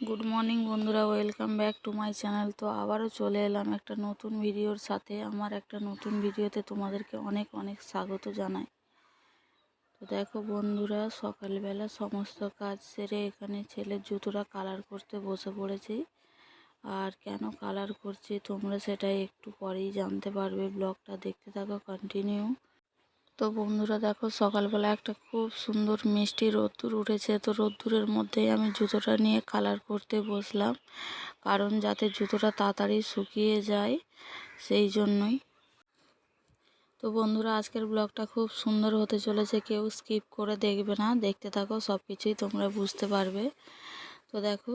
Good morning বন্ধুরা welcome back to my channel তো আবারও চলে এলাম একটা নতুন ভিডিওর সাথে। আমার একটা নতুন ভিডিওতে তোমাদেরকে অনেক অনেক স্বাগত জানাই। তো দেখো বন্ধুরা, সকালবেলা সমস্ত কাজ সেরে এখানে ছেলের জুতোটা কালার করতে বসে পড়েছি। আর কেন কালার করছি তোমরা সেটাই একটু পরেই জানতে পারবে। ব্লগটা দেখতে থাকো কন্টিনিউ তো বন্ধুরা দেখো সকালবেলা একটা খুব সুন্দর মিষ্টি রোদ্দুর উঠেছে। তো রোদ্দুরের মধ্যেই আমি জুতোটা নিয়ে কালার করতে বসলাম। কারণ যাতে জুতোটা তাড়াতাড়ি শুকিয়ে যায়, সেই জন্যই। তো বন্ধুরা আজকের ব্লগটা খুব সুন্দর হতে চলেছে। কেউ স্কিপ করে দেখবে না। দেখতে থাকো সব কিছুই তোমরা বুঝতে পারবে। তো দেখো,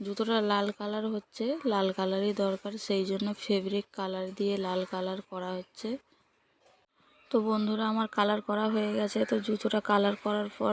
জুতোটা লাল কালার হচ্ছে, লাল কালারই দরকার। সেই জন্য ফেব্রিক কালার দিয়ে লাল কালার করা হচ্ছে। তো বন্ধুরা আমার কালার করা হয়ে গেছে তো জুতোটা কালার করার পর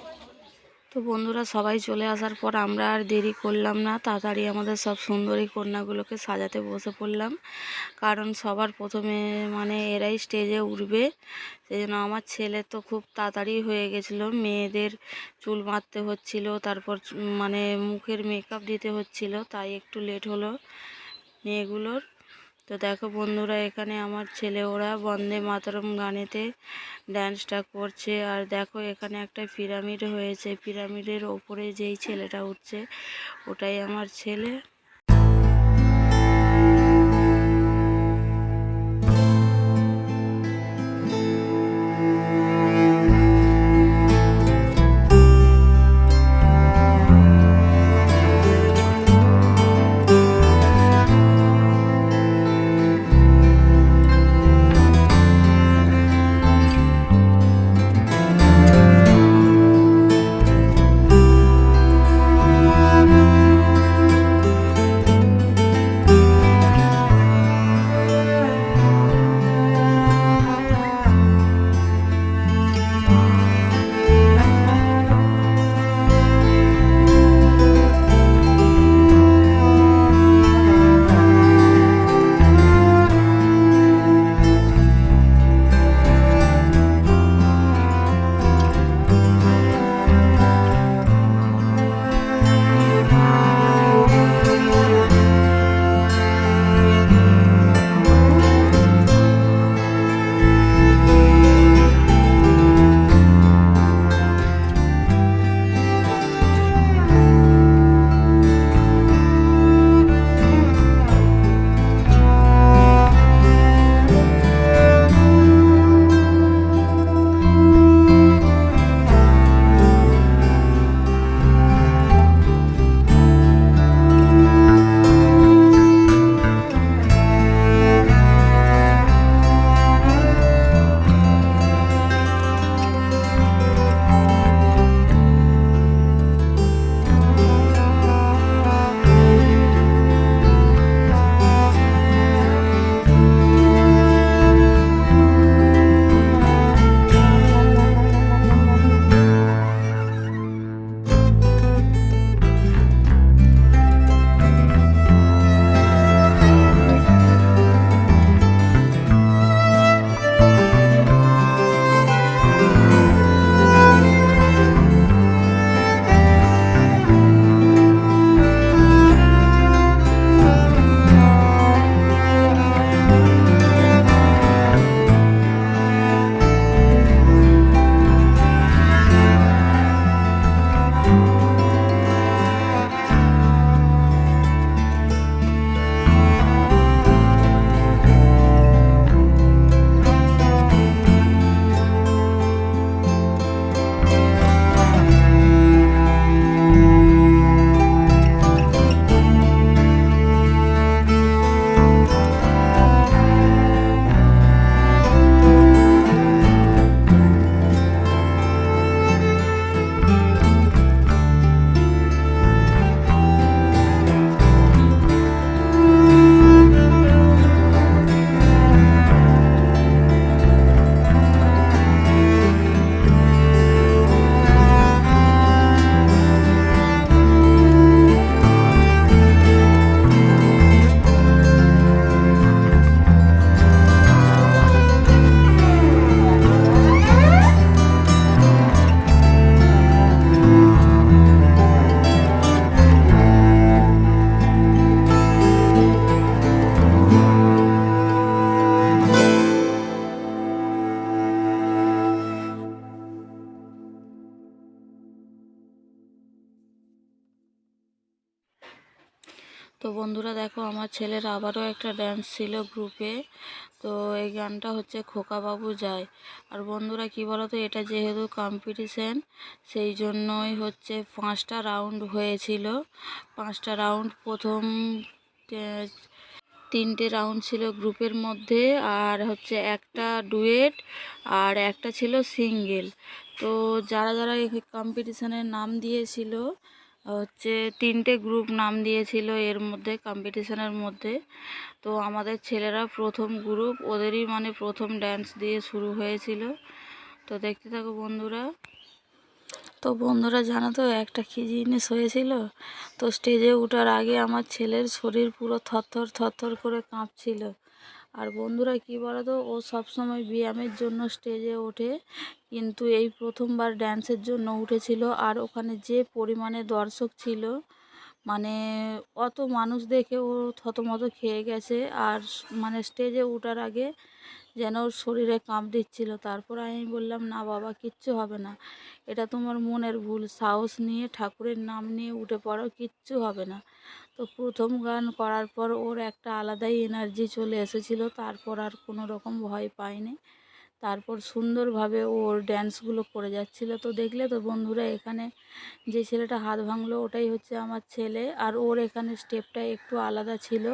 তো বন্ধুরা সবাই চলে আসার পর আমরা আর দেরি করলাম না, তাড়াতাড়ি আমাদের সব সুন্দরী কন্যাগুলোকে সাজাতে বসে পড়লাম। কারণ সবার প্রথমে মানে এরাই স্টেজে উঠবে সেই জন্য আমার ছেলে তো খুব তাড়াতাড়ি হয়ে গেছিল। মেয়েদের চুল বাঁধতে হচ্ছিল, তারপর মানে মুখের মেকআপ দিতে হচ্ছিল, তাই একটু লেট হলো মেয়েগুলোর। তো দেখো বন্ধুরা, এখানে আমার ছেলে, ওরা বন্দে মাতরম গানেতে ড্যান্সটা করছে। আর দেখো, এখানে একটা পিরামিড হয়েছে। পিরামিডের ওপরে যেই ছেলেটা উঠছে, ওটাই আমার ছেলে। দেখো আমার ছেলের আবারও একটা ড্যান্স ছিল গ্রুপে তো এই গানটা হচ্ছে খোকা বাবু যায়। আর বন্ধুরা কি বলো তো এটা যেহেতু কম্পিটিশান সেই জন্যই হচ্ছে পাঁচটা রাউন্ড হয়েছিল। পাঁচটা রাউন্ড প্রথম তিনটে রাউন্ড ছিল গ্রুপের মধ্যে, আর হচ্ছে একটা ডুয়েট আর একটা ছিল সিঙ্গেল তো যারা যারা কম্পিটিশনের নাম দিয়েছিল হচ্ছে তিনটে গ্রুপ নাম দিয়েছিল এর মধ্যে কম্পিটিশনের মধ্যে। তো আমাদের ছেলেরা প্রথম গ্রুপ ওদেরই মানে প্রথম ড্যান্স দিয়ে শুরু হয়েছিল। তো দেখতে থাকো বন্ধুরা। তো বন্ধুরা জানো তো, একটা কী জিনিস হয়েছিল? তো স্টেজে ওঠার আগে আমার ছেলের শরীর পুরো থরথর থরথর করে কাঁপছিল। আর বন্ধুরা কি বলো তো ও সবসময় ব্যায়ামের জন্য স্টেজে ওঠে। কিন্তু এই প্রথমবার ড্যান্সের জন্য উঠেছিল আর ওখানে যে পরিমাণে দর্শক ছিল মানে অত মানুষ দেখে ও থতমত খেয়ে গেছে। আর মানে স্টেজে ওঠার আগে যেন ওর শরীরে কাঁপ দিচ্ছিল। তারপর আমি বললাম, না বাবা, কিচ্ছু হবে না। এটা তোমার মনের ভুল। সাহস নিয়ে, ঠাকুরের নাম নিয়ে উঠে পড়ো, কিচ্ছু হবে না। তো প্রথম গান করার পর ওর একটা আলাদাই এনার্জি চলে এসেছিল। তারপর আর কোনো রকম ভয় পায়নি তারপর সুন্দরভাবে ওর ড্যান্সগুলো করে যাচ্ছিল। তো দেখলে তো বন্ধুরা, এখানে যে ছেলেটা হাত ভাঙলো, ওটাই হচ্ছে আমার ছেলে। আর ওর এখানে স্টেপটা একটু আলাদা ছিল,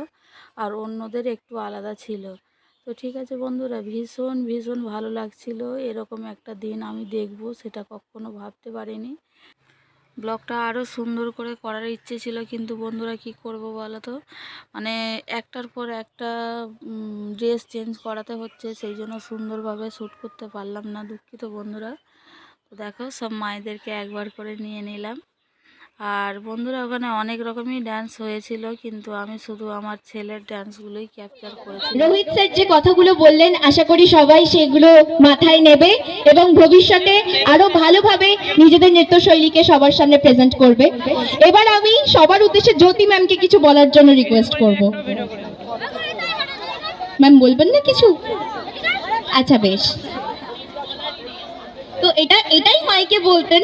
আর অন্যদের একটু আলাদা ছিল। তো ঠিক আছে বন্ধুরা, ভীষণ ভীষণ ভালো লাগছিল। এরকম একটা দিন আমি দেখব, সেটা কখনো ভাবতে পারিনি। ব্লগটা আরও সুন্দর করে করার ইচ্ছে ছিল, কিন্তু বন্ধুরা কি করব বলো তো? মানে একটার পর একটা ড্রেস চেঞ্জ করাতে হচ্ছে, সেই জন্য সুন্দরভাবে শ্যুট করতে পারলাম না দুঃখিত বন্ধুরা। তো দেখো, সব মায়েদেরকে একবার করে নিয়ে নিলাম। আর বন্ধুরা, ওখানে অনেক রকমই ডান্স হয়েছিল, কিন্তু আমি শুধু আমার ছেলের ডান্সগুলোই ক্যাপচার করেছি। রোহিত স্যার যে কথাগুলো বললেন, আশা করি সবাই সেগুলো মাথায় নেবে এবং ভবিষ্যতে আরও ভালোভাবে নিজেদের নৃত্যশৈলীকে সবার সামনে প্রেজেন্ট করবে। এবার আমি সবার উদ্দেশ্যে জ্যোতি ম্যামকে কিছু বলার জন্য রিকোয়েস্ট করব। ম্যাম বলবেন না কিছু? আচ্ছা বেশ। তো এটা, এটাই মাইকে বলতেন।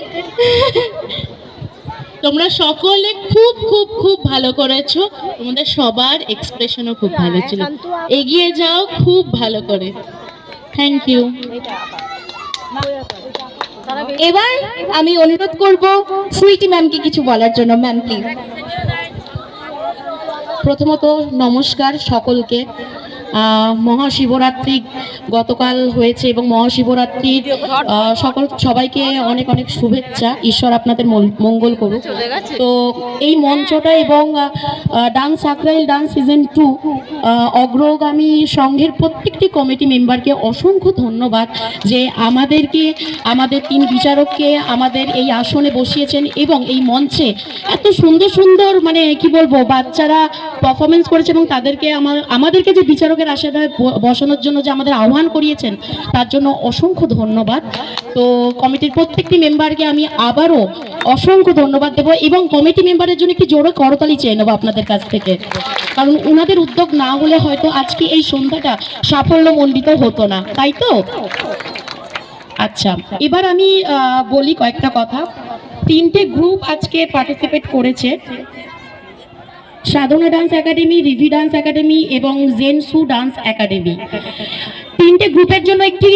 তোমরা সকলে খুব খুব খুব ভালো করেছ। তোমাদের সবার এক্সপ্রেশনও খুব ভালো ছিল। এগিয়ে যাও, খুব ভালো করে। থ্যাংক ইউ এবার আমি অনুরোধ করব সুইটি ম্যামকে কিছু বলার জন্য। ম্যাম প্লিজ প্রথমত নমস্কার সকলকে। মহাশিবরাত্রি গতকাল হয়েছে এবং মহাশিবরাত্রির সকল সবাইকে অনেক অনেক শুভেচ্ছা। ঈশ্বর আপনাদের মঙ্গল করুক। তো এই মঞ্চটা এবং dance Sankrail dance season two অগ্রগামী সংঘের প্রত্যেকটি কমিটি মেম্বারকে অসংখ্য ধন্যবাদ যে আমাদেরকে আমাদের তিন বিচারককে আমাদের এই আসনে বসিয়েছেন এবং এই মঞ্চে এত সুন্দর সুন্দর মানে কি বলব বাচ্চারা পারফরমেন্স করেছে এবং তাদেরকে আমার আমাদেরকে যে বিচারকের আসনে ব- বসানোর জন্য যে আমাদের আহ্বান করিয়েছেন, তার জন্য অসংখ্য ধন্যবাদ। তো কমিটির প্রত্যেকটি মেম্বারকে আমি আবারও অসংখ্য ধন্যবাদ দেবো এবং কমিটি মেম্বারের জন্য একটি জোরে করতালি চেয়ে নেব আপনাদের কাছ থেকে। কারণ ওনাদের উদ্যোগ না হলে হয়তো আজকে এই সন্ধ্যাটা সাফল্যমণ্ডিত হতো না, তাই তো? আচ্ছা এবার আমি বলি কয়েকটা কথা। তিনটে গ্রুপ আজকে পার্টিসিপেট করেছে। Sadhana dance academy, Rivi dance academy এবং জেনসু ডান্স একাডেমি। তিনটে গ্রুপের জন্য একটি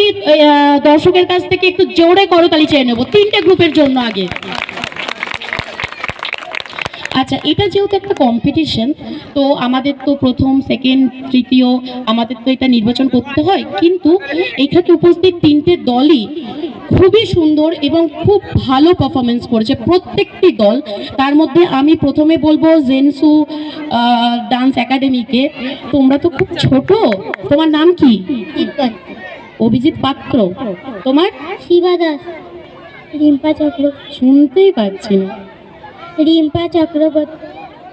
দর্শকের কাছ থেকে একটু জোরে করতালি চেয়ে নেব, তিনটে গ্রুপের জন্য আগে। আচ্ছা এটা যেহেতু একটা কম্পিটিশন তো আমাদের তো প্রথম সেকেন্ড তৃতীয়, আমাদের তো এটা নির্বাচন করতে হয়, কিন্তু এখানে উপস্থিত তিনটে দলই খুবই সুন্দর এবং খুব ভালো পারফরমেন্স করেছে প্রত্যেকটি দল। তার মধ্যে আমি প্রথমে বলব জেনসু ডান্স একাডেমিকে তোমরা তো খুব ছোট। তোমার নাম কি? অভিজিৎ পাত্র। তোমার? শিবা দাস। রিম্পা চক্র। শুনতেই পাচ্ছি না। রিম্পা চক্রবর্তী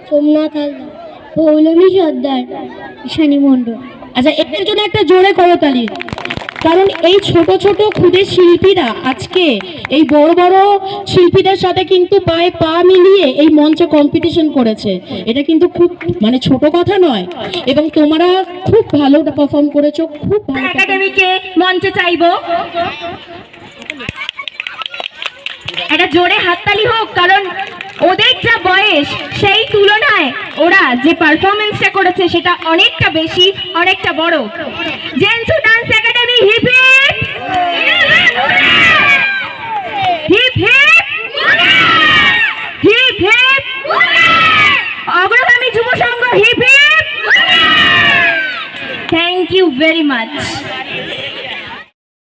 সোমনাথ হালদার পৌলমী সর্দার ঈশানী মণ্ডল। আচ্ছা এদের জন্য একটা জোরে করতালি কারণ এই ছোট ছোট ক্ষুদে শিল্পীরা আজকে এই বড় বড় শিল্পীদের সাথে কিন্তু পায়ে পা মিলিয়ে এই মঞ্চে কম্পিটিশন করেছে। এটা কিন্তু খুব মানে ছোট কথা নয়। এবং তোমরা খুব ভালো পারফর্ম করেছ, খুব একাডেমিকে মঞ্চে চাইব। একটা জোরে হাততালি হোক, কারণ ওদের যা বয়স, সেই তুলনায় ওরা যে পারফরমেন্সটা করেছে, সেটা অনেকটা বেশি, অনেকটা বড়। জেন্সু hip hip! Thank you very much.